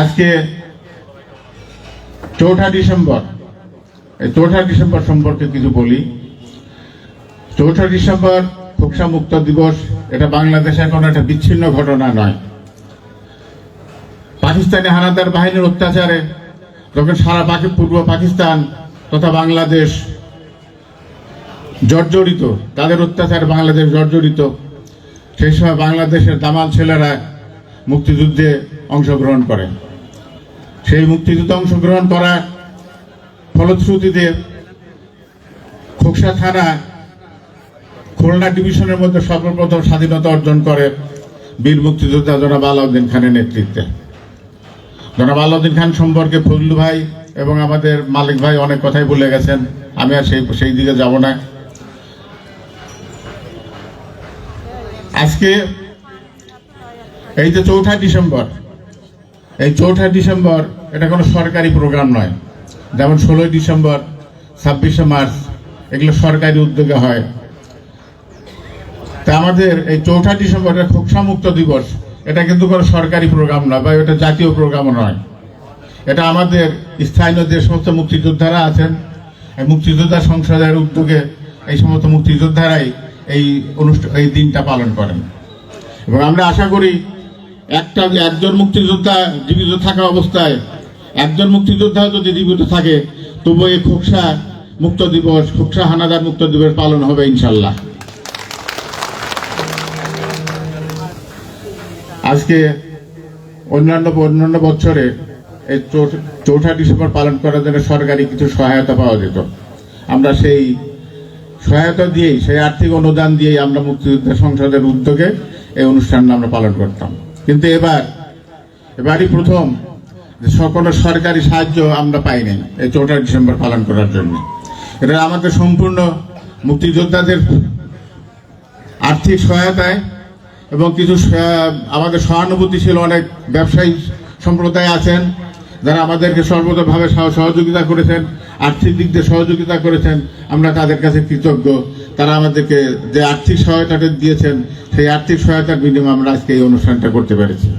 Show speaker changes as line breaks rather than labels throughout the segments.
আজকে চৌঠা ডিসেম্বর। এই চৌঠা ডিসেম্বর সম্পর্কে কিছু বলি। চৌঠা ডিসেম্বর খোকসা মুক্ত দিবস, এটা বাংলাদেশের কোনো একটা বিচ্ছিন্ন ঘটনা নয়। পাকিস্তানি হানাদার বাহিনীর অত্যাচারে যখন সারা পাকি পূর্ব পাকিস্তান তথা বাংলাদেশ জর্জরিত, তাদের অত্যাচারে বাংলাদেশ জর্জরিত, সেই সময় বাংলাদেশের দামাল ছেলেরা মুক্তিযুদ্ধে অংশগ্রহণ করে। সেই মুক্তিযুদ্ধে অংশগ্রহণ করার ফলশ্রুতিতে খোকসা থানা খুলনা ডিভিশনের মধ্যে সর্বপ্রথম স্বাধীনতা অর্জন করে বীর মুক্তিযোদ্ধা জনাব আলাউদ্দিন খানের নেতৃত্বে। জনাব আলাউদ্দিন খান সম্পর্কে ফজলু ভাই এবং আমাদের মালিক ভাই অনেক কথাই বলে গেছেন। আমি আর সেই সেই দিকে যাব না। আজকে এই যে চৌঠা ডিসেম্বর, এই চৌঠা ডিসেম্বর এটা কোনো সরকারি প্রোগ্রাম নয়। যেমন ষোলোই ডিসেম্বর, ছাব্বিশে মার্চ, এগুলো সরকারি উদ্যোগে হয়। তা আমাদের এই চৌঠা ডিসেম্বর এটা খোকসা মুক্ত দিবস। এটা কিন্তু কোনো সরকারি প্রোগ্রাম নয় বা এটা জাতীয় প্রোগ্রামও নয়। এটা আমাদের স্থানীয় যে সমস্ত মুক্তিযোদ্ধারা আছেন, এই মুক্তিযোদ্ধা সংসদের উদ্যোগে এই সমস্ত মুক্তিযোদ্ধারাই এই অনুষ্ঠান এই দিনটা পালন করেন। এবং আমরা আশা করি একটা, একজন মুক্তিযোদ্ধা জীবিত থাকা অবস্থায় একজন মুক্তিযোদ্ধা যদি জীবিত থাকে তবু এই খোকসা মুক্ত দিবস, খোকসা হানাদার মুক্ত দিবস পালন হবে ইনশাল্লাহ আজকে অন্যান্য অন্যান্য বছরে এই চৌঠা ডিসেম্বর পালন করার জন্য সরকারি কিছু সহায়তা পাওয়া যেত। আমরা সেই সহায়তা দিয়েই, সেই আর্থিক অনুদান দিয়েই আমরা মুক্তিযুদ্ধ সংসদের উদ্যোগে এই অনুষ্ঠানটা আমরা পালন করতাম। কিন্তু এবার, এবারই প্রথম সকল সরকারি সাহায্য আমরা পাইনি এই চৌঠা ডিসেম্বর পালন করার জন্য। এটা আমাদের সম্পূর্ণ মুক্তিযোদ্ধাদের আর্থিক সহায়তায় এবং কিছু আমাদের সহানুভূতিশীল অনেক ব্যবসায়ী সম্প্রদায় আছেন, যারা আমাদেরকে সর্বতভাবে সহ- সহযোগিতা করেছেন, আর্থিক দিক দিয়ে সহযোগিতা করেছেন, আমরা তাদের কাছে কৃতজ্ঞ। তারা আমাদেরকে যে আর্থিক সহায়তাটা দিয়েছেন, সেই আর্থিক সহায়তার বিনিময়ে আমরা আজকে এই অনুষ্ঠানটা করতে পেরেছি।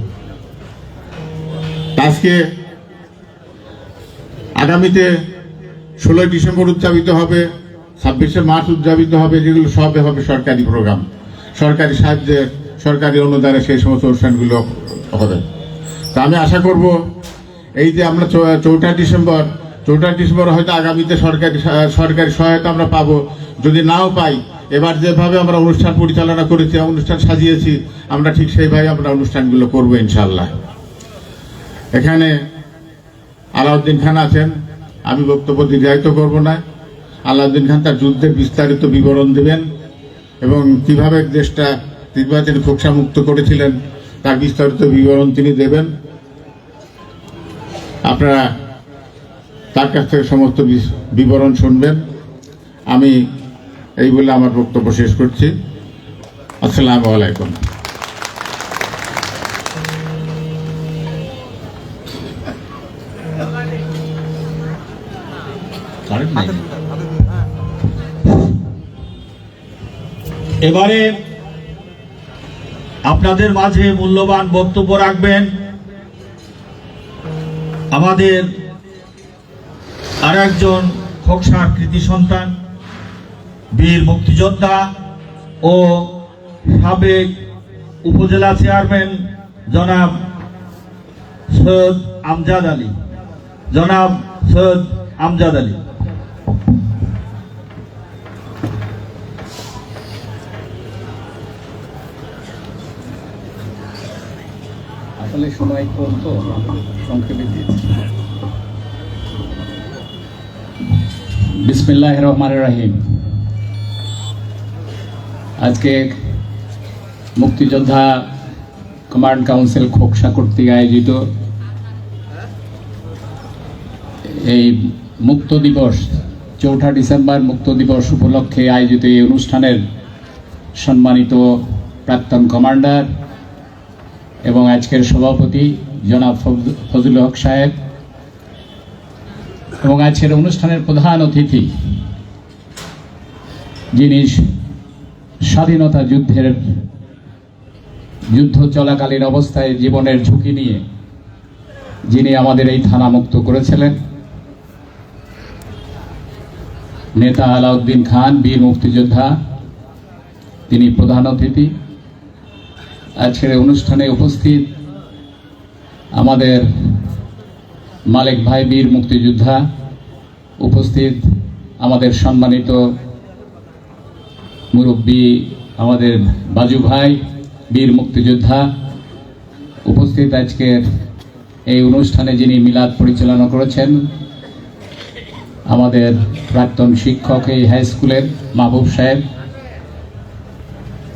আজকে আগামীতে ষোলোই ডিসেম্বর উদযাপিত হবে, ছাব্বিশে মার্চ উদযাপিত হবে, যেগুলো সবে হবে সরকারি প্রোগ্রাম। সরকারি সাহায্যে, সরকারি অনুদানে সেই সমস্ত অনুষ্ঠানগুলো হবে। তা আমি আশা করব এই যে আমরা চৌঠা ডিসেম্বর চৌঠা ডিসেম্বর হয়তো আগামীতে সরকারি সরকারি সহায়তা আমরা পাবো। যদি নাও পাই, এবার যেভাবে আমরা অনুষ্ঠান পরিচালনা করেছি, অনুষ্ঠান সাজিয়েছি, আমরা ঠিক সেইভাবে আমরা অনুষ্ঠানগুলো করব ইনশাল্লাহ এখানে আলাউদ্দিন খান আছেন। আমি বক্তব্য দীর্ঘায়িত করব না। আলাউদ্দিন খান তার যুদ্ধের বিস্তারিত বিবরণ দেবেন এবং কীভাবে দেশটা তিনি খোকসা মুক্ত করেছিলেন তার বিস্তারিত বিবরণ তিনি দেবেন। আপনারা তার কাছ থেকে সমস্ত বিবরণ শুনবেন। আমি এই বলে আমার বক্তব্য শেষ করছি। আসসালামু আলাইকুম। কারেন্ট নাই।
এবারে আপনাদের মাঝে মূল্যবান বক্তব্য রাখবেন। আমাদের আর একজন খোকসার কৃতি সন্তান বীর মুক্তিযোদ্ধা ও সাবেক উপজেলা চেয়ারম্যান জনাব সৈয়দ আমজাদ আলী। জনাব সৈয়দ আমজাদ আলী।
আসলে সময় কম তো সংক্ষেপে দিয়েছি। বিসমিল্লাহ রহমান রাহিম। আজকে মুক্তিযোদ্ধা কমান্ড কাউন্সিল খোকসা কর্তৃক আয়োজিত এই মুক্ত দিবস, চৌঠা ডিসেম্বর মুক্ত দিবস উপলক্ষে আয়োজিত এই অনুষ্ঠানের সম্মানিত প্রাক্তন কমান্ডার এবং আজকের সভাপতি জনাব ফজ- ফজলুল হক সাহেব এবং আজকের অনুষ্ঠানের প্রধান অতিথি, যিনি স্বাধীনতা যুদ্ধের যুদ্ধ চলাকালীন অবস্থায় জীবনের ঝুঁকি নিয়ে যিনি আমাদের এই থানা মুক্ত করেছিলেন, নেতা আলাউদ্দিন খান, বীর মুক্তিযোদ্ধা, তিনি প্রধান অতিথি। আজকের অনুষ্ঠানে উপস্থিত আমাদের মালিক ভাই বীর মুক্তিযোদ্ধা উপস্থিত আমাদের সম্মানিত মুরব্বী আমাদের বাজু ভাই, বীর মুক্তিযোদ্ধা উপস্থিত আজকের এই অনুষ্ঠানে যিনি মিলাদ পরিচালনা করেছেন, আমাদের প্রাক্তন শিক্ষক এই হাই স্কুলের মাহবুব সাহেব।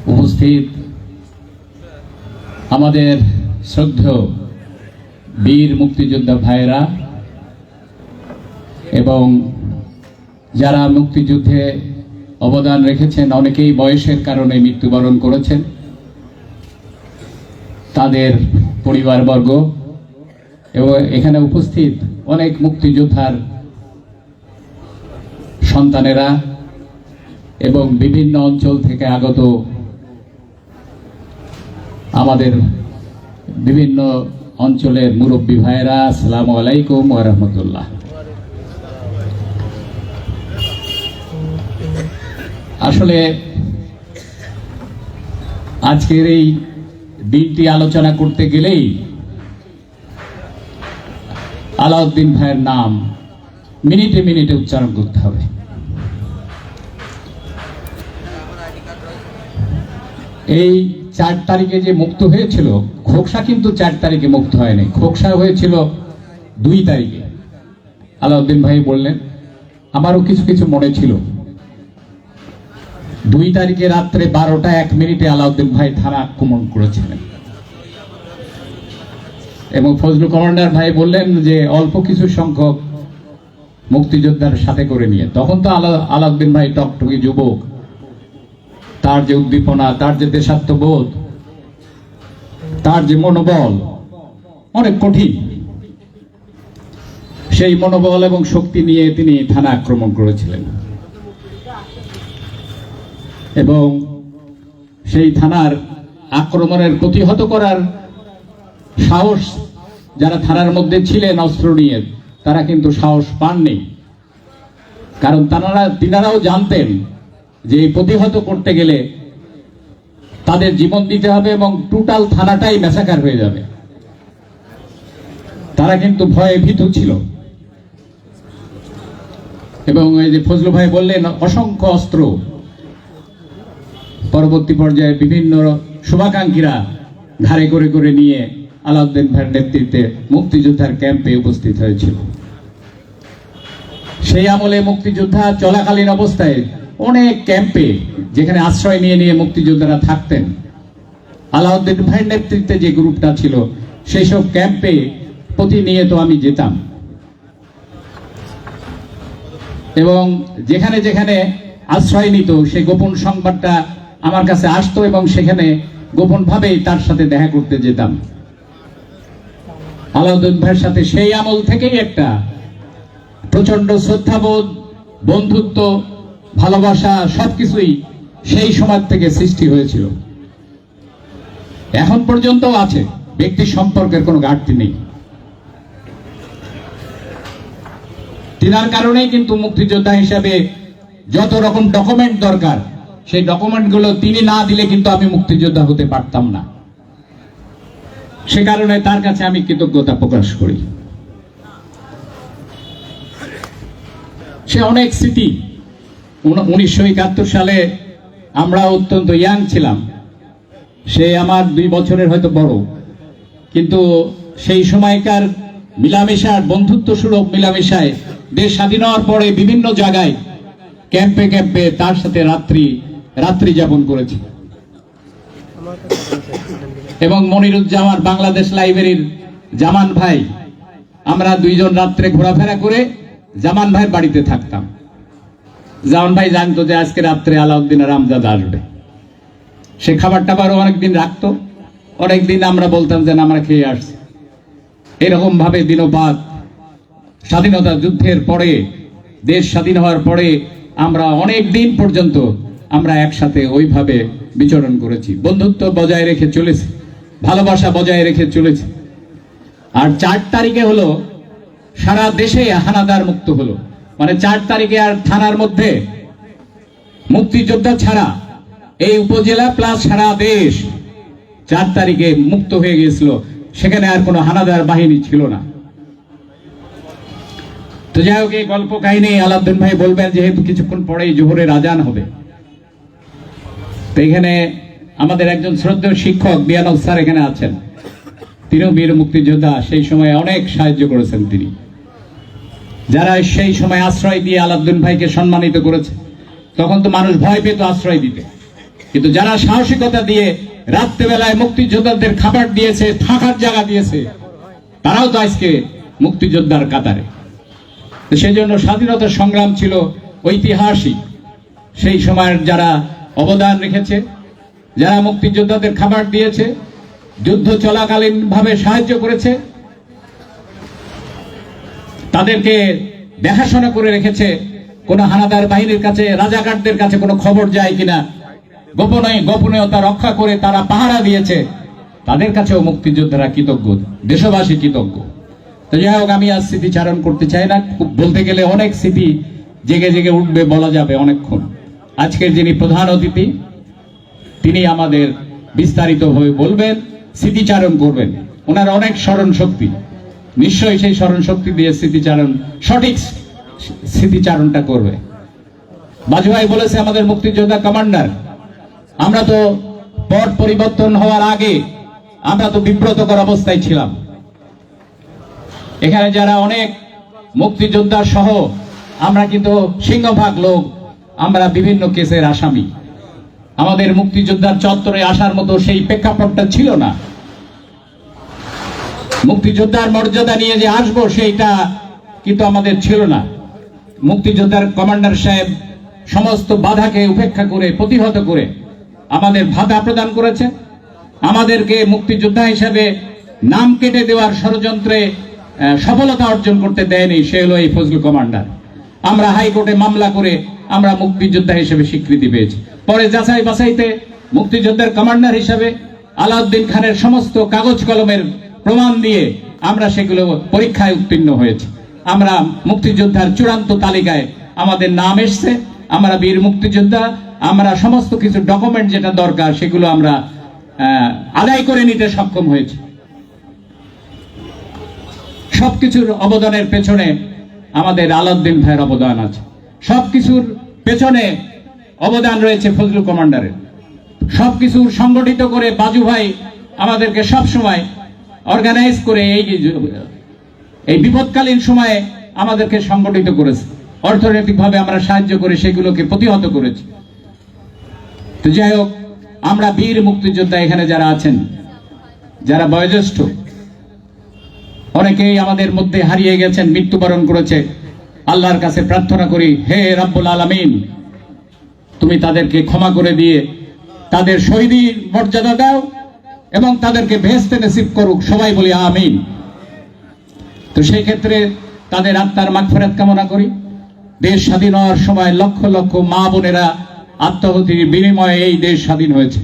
উপস্থিত আমাদের শ্রদ্ধেয় বীর মুক্তিযোদ্ধা ভাইরা এবং যারা মুক্তিযুদ্ধে অবদান রেখেছেন, অনেকেই বয়সের কারণে মৃত্যুবরণ করেছেন। তাদের পরিবারবর্গ এবং এখানে উপস্থিত অনেক মুক্তিযোদ্ধার সন্তানেরা এবং বিভিন্ন অঞ্চল থেকে আগত আমাদের বিভিন্ন অঞ্চলের মুরব্বী ভাইয়েরা, আসসালামু আলাইকুম ওয়া রাহমাতুল্লাহ। আসলে আজকের এই দিনটি আলোচনা করতে গেলেই আলাউদ্দিন ভাইয়ের নাম মিনিটে মিনিটে উচ্চারণ করতে হবে। এই চার তারিখে যে মুক্ত হয়েছিল, খোকসা কিন্তু চার তারিখে মুক্ত হয়নি। খোকসা হয়েছিল দুই তারিখে। আলাউদ্দিন ভাই বললেন, আমারও কিছু কিছু মনে ছিল। দুই তারিখে রাত্রে বারোটা এক মিনিটে আলাউদ্দিন ভাই থানা আক্রমণ করেছিলেন। এবং ফজলু কমান্ডার ভাই বললেন যে, অল্প কিছু সংখ্যক মুক্তিযোদ্ধার সাথে করে নিয়ে। তখন তো আলা আলাউদ্দিন ভাই টকটকি যুবক। তার যে উদ্দীপনা, তার যে দেশাত্মবোধ, তার যে মনোবল, অনেক কঠিন। সেই মনোবল এবং শক্তি নিয়ে তিনি থানা আক্রমণ করেছিলেন। এবং সেই থানার আক্রমণের প্রতিহত করার সাহস, যারা থানার মধ্যে ছিলেন অস্ত্র নিয়ে, তারা কিন্তু সাহস পাননি। কারণ তারা, তিনারাও জানতেন যে প্রতিহত করতে গেলে তাদের জীবন দিতে হবে এবং টোটাল থানাটাই ম্যাসাকার হয়ে যাবে। তারা কিন্তু ভয়ে ভীতু ছিল। এবং এই যে ফজলু ভাই বললেন, অসংখ্য অস্ত্র। পরবর্তী পর্যায়ে বিভিন্ন শুভাকাঙ্ক্ষীরা ঘাড়ে করে করে নিয়ে আলাউদ্দিন ভাইয়ের নেতৃত্বে মুক্তিযোদ্ধার ক্যাম্পে উপস্থিত হয়েছিল। সেই আমলে মুক্তিযোদ্ধা চলাকালীন অবস্থায় অনেক ক্যাম্পে যেখানে আশ্রয় নিয়ে নিয়ে মুক্তিযোদ্ধারা থাকতেন। আলাউদ্দিন ভাইয়ের নেতৃত্বে যে গ্রুপটা ছিল সেই সব ক্যাম্পে প্রতিনিয়ত আমি যেতাম। এবং যেখানে যেখানে আশ্রয় নিত সেই গোপন সংবাদটা আমার কাছে আসতো এবং সেখানে গোপনভাবেই তার সাথে দেখা করতে যেতাম। আলাউদ্দিন ভাইয়ের সাথে সেই আমল থেকেই একটা প্রচণ্ড শ্রদ্ধাবোধ, বন্ধুত্ব ভালোবাসা সবকিছুই সেই সময় থেকে সৃষ্টি হয়েছিল। এখন পর্যন্ত আছে ব্যক্তি সম্পর্কের কোনো ঘাটতি নেই। তিনার কারণেই কিন্তু মুক্তিযোদ্ধা হিসাবে যত রকম ডকুমেন্ট দরকার, সেই ডকুমেন্টগুলো তিনি না দিলে কিন্তু আমি মুক্তিযোদ্ধা হতে পারতাম না। সে কারণে তার কাছে আমি কৃতজ্ঞতা প্রকাশ করি। সে অনেক স্মৃতি উনিশশো একাত্তর সালে আমরা অত্যন্ত ইয়াং ছিলাম। সে আমার দুই বছরের হয়তো বড়। কিন্তু সেই সময়কার মিলামেশার বন্ধুত্ব সুলভ মিলামেশায় দেশ স্বাধীন হওয়ার পরে বিভিন্ন জায়গায় ক্যাম্পে ক্যাম্পে তার সাথে রাত্রি রাত্রি যাপন করেছি। এবং মনিরুজ্জামান বাংলাদেশ লাইব্রেরির জামান ভাই, আমরা দুইজন রাত্রে ঘোরাফেরা করে জামান ভাইয়ের বাড়িতে থাকতাম। জামান ভাই জানতো যে আজকে রাত্রে আলাউদ্দিন আর আমজাদ আসবে। সে খাবার টাবারও অনেকদিন রাখতো। অনেকদিন আমরা বলতাম যে আমরা খেয়ে আসছি। এরকম ভাবে দিনপাত, স্বাধীনতা যুদ্ধের পরে, দেশ স্বাধীন হওয়ার পরে আমরা অনেক দিন পর্যন্ত আমরা একসাথে ওইভাবে বিচরণ করেছি। বন্ধুত্ব বজায় রেখে চলেছি। ভালোবাসা বজায় রেখে চলেছি। আর চার তারিখে হলো, সারা দেশে হানাদার মুক্ত হলো। মানে চার তারিখে আর থানার মধ্যে মুক্তিযোদ্ধা ছাড়া এই উপজেলা প্লাস সারা দেশ চার তারিখে মুক্ত হয়ে গিয়েছিল। সেখানে আর কোনো হানাদার বাহিনী ছিল না। তো যাই হোক, এই গল্প কাহিনী আলাউদ্দিন ভাই বলবেন যেহেতু কিছুক্ষণ পরেই জোহরের আজান হবে। তো এখানে আমাদের একজন শ্রদ্ধেয় শিক্ষক বিয়ানব স্যার এখানে আছেন। তিনিও বীর মুক্তিযোদ্ধা, সেই সময় অনেক সাহায্য করেছেন তিনি। যারা সেই সময় আশ্রয় দিয়ে আলাউদ্দিন ভাইকে সম্মানিত করেছে, তখন তো মানুষ ভয় পেত আশ্রয় দিতে। কিন্তু যারা সাহসিকতা দিয়ে রাত্রেবেলায় মুক্তিযোদ্ধাদের খাবার দিয়েছে, থাকার জায়গা দিয়েছে, তারাও তো আজকে মুক্তিযোদ্ধার কাতারে। সেই জন্য স্বাধীনতা সংগ্রাম ছিল ঐতিহাসিক। সেই সময়ের যারা অবদান রেখেছে, যারা মুক্তিযোদ্ধাদের খাবার দিয়েছে, যুদ্ধ চলাকালীন ভাবে সাহায্য করেছে তাদেরকে দেখাশোনা করে রেখেছে। কোন হানাদার বাহিনীর কাছে, রাজাকারদের কাছে কোনো খবর যায় কিনা? গোপনে, গোপনীয়তা রক্ষা করে তারা পাহারা দিয়েছে। তাদের কাছেও মুক্তিযোদ্ধারা কৃতজ্ঞ, দেশবাসী কৃতজ্ঞ। তো যাই হোক, আমি আজ স্মৃতিচারণ করতে চাই না। খুব বলতে গেলে অনেক স্মৃতি জেগে জেগে উঠবে বলা যাবে অনেকক্ষণ। আজকের যিনি প্রধান অতিথি, তিনি আমাদের বিস্তারিতভাবে বলবেন, স্মৃতিচারণ করবেন। ওনার অনেক স্মরণ শক্তি নিশ্চয়ই সেই স্মরণ শক্তি দিয়ে স্মৃতিচারণ, সঠিক স্মৃতিচারণটা করবে। বাজু ভাই বলেছে আমাদের মুক্তিযোদ্ধা কমান্ডার, আমরা তো পট পরিবর্তন হওয়ার আগে আমরা তো বিব্রতকর অবস্থায় ছিলাম। এখানে যারা অনেক মুক্তিযোদ্ধা সহ, আমরা কিন্তু সিংহভাগ লোক, আমরা বিভিন্ন কেসের আসামি। আমাদের মুক্তিযোদ্ধার চত্বরে আসার মতো সেই প্রেক্ষাপটটা ছিল না। মুক্তিযোদ্ধার মর্যাদা নিয়ে যে আসব, সেইটা কিন্তু আমাদের ছিল না। মুক্তিযোদ্ধার কমান্ডার সাহেব সমস্ত বাধাকে উপেক্ষা করে, প্রতিহত করে আমাদের ভাতা প্রদান করেছে। আমাদেরকে মুক্তিযোদ্ধা হিসেবে নাম কেটে দেওয়ার ষড়যন্ত্রে সফলতা অর্জন করতে দেয়নি, সে হলো এই ফজলু কমান্ডার। আমরা হাইকোর্টে মামলা করে আমরা মুক্তিযোদ্ধা হিসেবে স্বীকৃতি পেয়েছি। পরে যাচাই বাছাইতে মুক্তিযোদ্ধার কমান্ডার হিসেবে আলাউদ্দিন খানের সমস্ত কাগজ কলমের প্রমাণ দিয়ে আমরা সেগুলো পরীক্ষায় উত্তীর্ণ হয়েছি। আমরা মুক্তিযোদ্ধার চূড়ান্ত তালিকায় আমাদের নাম এসছে, আমরা বীর মুক্তিযোদ্ধা, আমরা সমস্ত কিছু ডকুমেন্ট যেটা দরকার সেগুলো আমরা আদায় করে নিতে সক্ষম হয়েছি। সবকিছুর অবদানের পেছনে আমাদের আলাউদ্দিন ভাইয়ের অবদান আছে। সবকিছুর পেছনে অবদান রয়েছে ফজলু কমান্ডারের। সবকিছু সংগঠিত করে বাজু ভাই আমাদেরকে সব সময় অর্গানাইজ করে এই এই বিপদকালীন সময়ে আমাদেরকে সংগঠিত করেছে। অর্থনৈতিকভাবে আমরা সাহায্য করে সেগুলোকে প্রতিহত করেছি। তো যাই হোক, আমরা বীর মুক্তিযোদ্ধা এখানে যারা আছেন, যারা বয়োজ্যেষ্ঠ, অনেকেই আমাদের মধ্যে হারিয়ে গেছেন, মৃত্যুবরণ করেছে। আল্লাহর কাছে প্রার্থনা করি, হে রাব্বুল আলামিন, তুমি তাদেরকে ক্ষমা করে দিয়ে তাদের শহীদী মর্যাদা দাও এবং তাদেরকে ভেস্তে নসিব করুক, সবাই বলি আমিন। তো সেই ক্ষেত্রে তাদের আত্মার মাগফেরাত কামনা করি। দেশ স্বাধীন হওয়ার সময় লক্ষ লক্ষ মা বোনেরা আত্মাহতির বিনিময়ে এই দেশ স্বাধীন হয়েছে।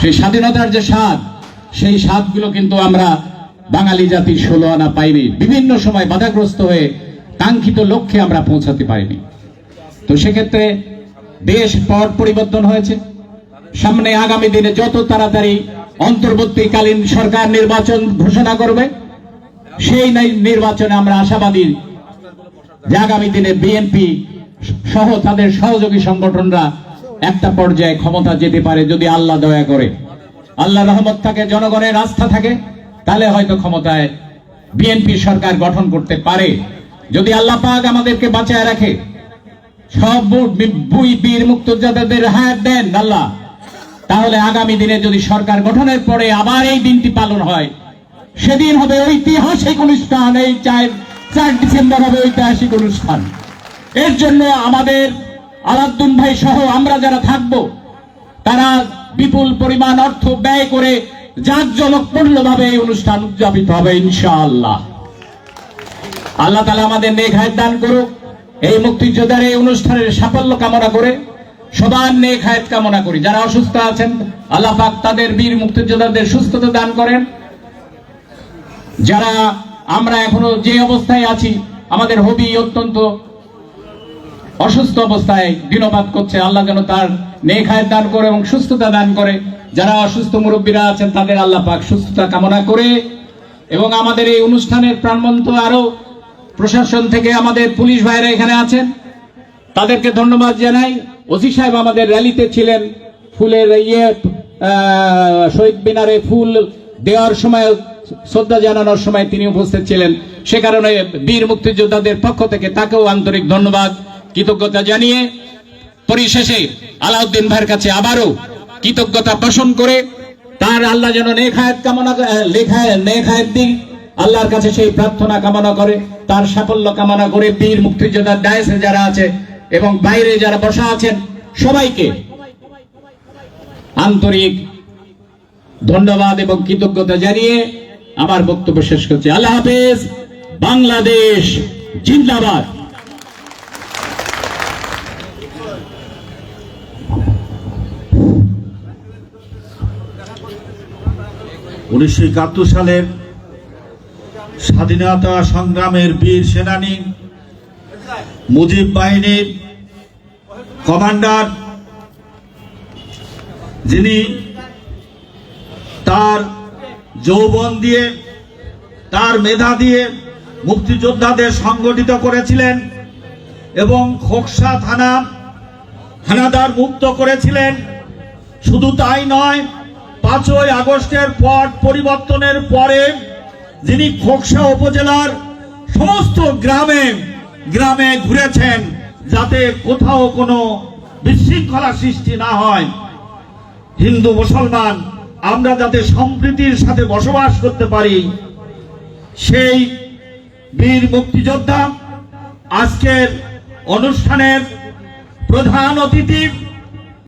সেই স্বাধীনতার যে স্বাদ, সেই স্বাদগুলো কিন্তু আমরা বাঙালি জাতির ষোলো আনা পাইনি। বিভিন্ন সময় বাধাগ্রস্ত হয়ে কাঙ্ক্ষিত লক্ষ্যে আমরা পৌঁছাতে পারিনি। তো সেক্ষেত্রে দেশ পট পরিবর্তন হয়েছে। সামনে আগামী দিনে যত তাড়াতাড়ি অন্তর্বর্তীকালীন সরকার নির্বাচন ঘোষণা করবে। সেই নির্বাচনে আমরা আশাবাদী যে আগামী দিনে বিএনপি সহ তাদের সহযোগী সংগঠনরা একটা পর্যায়ে ক্ষমতা যেতে পারে যদি আল্লাহ দয়া করে। আল্লাহ রহমত থাকে, জনগণের আস্থা থাকে, তাহলে হয়তো ক্ষমতায় বিএনপি সরকার গঠন করতে পারে। যদি আল্লাহ পাক আমাদেরকে বাঁচায় রাখে, সব বীর মুক্তযোদ্ধাদের হায়াত দেন আল্লাহ। তাহলে আগামী দিনে যদি সরকার গঠনের পরে আবার এই দিনটি পালন হয়, সেদিন হবে ঐতিহাসিক অনুষ্ঠান, এই চার চার ডিসেম্বর হবে ঐতিহাসিক অনুষ্ঠান। এর জন্য আমাদের আলাদ্দুন ভাই সহ আমরা যারা থাকব, তারা বিপুল পরিমাণ অর্থ ব্যয় করে জাঁকজমকপূর্ণ ভাবে এই অনুষ্ঠান উদযাপিত হবে, ইনশাআল্লাহ। আল্লাহ তালা আমাদের হায়াত দান করুক, এই মুক্তিযোদ্ধার এই অনুষ্ঠানের সাফল্য কামনা করে সবার নেক হায়াত কামনা করি। যারা অসুস্থ আছেন, আল্লাহ পাক তাদের বীর মুক্তিযোদ্ধাদের সুস্থতা দান করেন। যারা আমরা এখনও যে অবস্থায় আছি, আমাদের হবি অত্যন্ত অসুস্থ অবস্থায় দিনবাদ করছে। আল্লাহ যেন তার নেখায় দান করে এবং সুস্থতা দান করে। যারা অসুস্থ মুরব্বীরা আছেন, তাদের আল্লাহ পাক সুস্থতা কামনা করে। এবং আমাদের এই অনুষ্ঠানের প্রাণবন্ত আরও প্রশাসন থেকে আমাদের পুলিশ ভাইরা এখানে আছেন। তাদেরকে ধন্যবাদ জানাই। ওসি সাহেব আমাদের র্যালিতে ছিলেন। ফুলের ইয়ে শহীদ মিনারে ফুল দেওয়ার সময়, শ্রদ্ধা জানানোর সময় তিনি উপস্থিত ছিলেন। সে কারণে বীর মুক্তিযোদ্ধাদের পক্ষ থেকে তাকেও আন্তরিক ধন্যবাদ, কৃতজ্ঞতা জানিয়ে পরিশেষে আলাউদ্দিন ভাইয়ের কাছে আবারও কৃতজ্ঞতা পোষণ করে তার আল্লাহ যেন নেখায়াত কামনা লেখায় নেখায়াত দিক, আল্লাহর কাছে সেই প্রার্থনা কামনা করে, তার সাফল্য কামনা করে বীর মুক্তিযোদ্ধার ডায়েসে যারা আছে এবং বাইরে যারা বসা আছেন, সবাইকে আন্তরিক ধন্যবাদ এবং কৃতজ্ঞতা জানিয়ে আমার বক্তব্য শেষ করছি। আল্লাহ হাফেজ, বাংলাদেশ জিন্দাবাদ।
উনিশশো একাত্তর সালের স্বাধীনতা সংগ্রামের বীর সেনানী মুজিব বাহিনীর কমান্ডার, যিনি তার যৌবন দিয়ে, তার মেধা দিয়ে মুক্তিযোদ্ধাদের সংগঠিত করেছিলেন এবং খোকসা থানা হানাদার মুক্ত করেছিলেন। শুধু তাই নয়, পাঁচই আগস্টের পর পরিবর্তনের পরে যিনি খোকসা উপজেলার সমস্ত গ্রামে গ্রামে ঘুরেছেন যাতে কোথাও কোনো বিশৃঙ্খলা সৃষ্টি না হয়। হিন্দু, মুসলমান, আমরা যাতে সম্প্রীতির সাথে বসবাস করতে পারি। সেই বীর মুক্তিযোদ্ধা আজকের অনুষ্ঠানের প্রধান অতিথি